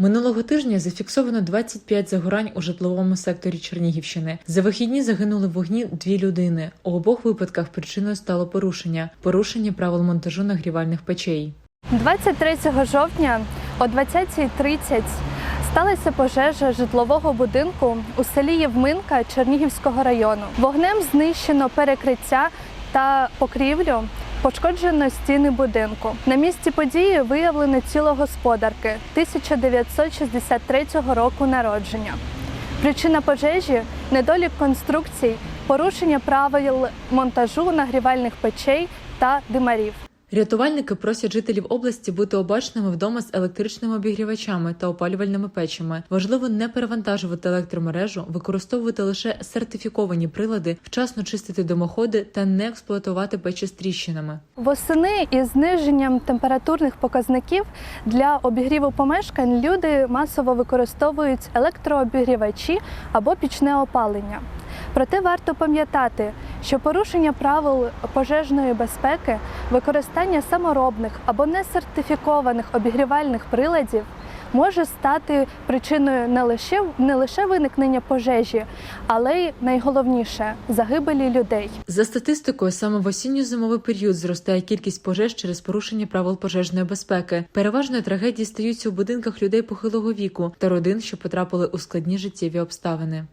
Минулого тижня зафіксовано 25 загорань у житловому секторі Чернігівщини. За вихідні загинули в вогні дві людини. У обох випадках причиною стало порушення порушення правил монтажу нагрівальних печей. 23 жовтня о 20.30 сталася пожежа житлового будинку у селі Євминка Чернігівського району. Вогнем знищено перекриття та покрівлю. Пошкоджено стіни будинку. На місці події виявлено тіло господарки 1963 року народження. Причина пожежі недолік конструкцій, порушення правил монтажу нагрівальних печей та димарів. Рятувальники просять жителів області бути обачними вдома з електричними обігрівачами та опалювальними печами. Важливо не перевантажувати електромережу, використовувати лише сертифіковані прилади, вчасно чистити димоходи та не експлуатувати печі з тріщинами. Восени із зниженням температурних показників для обігріву помешкань люди масово використовують електрообігрівачі або пічне опалення. Проте варто пам'ятати, що порушення правил пожежної безпеки, використання саморобних або несертифікованих обігрівальних приладів може стати причиною не лише не лише виникнення пожежі, але й найголовніше загибелі людей. За статистикою, саме в осінньо-зимовий період зростає кількість пожеж через порушення правил пожежної безпеки. Переважно трагедії стаються у будинках людей похилого віку та родин, що потрапили у складні життєві обставини.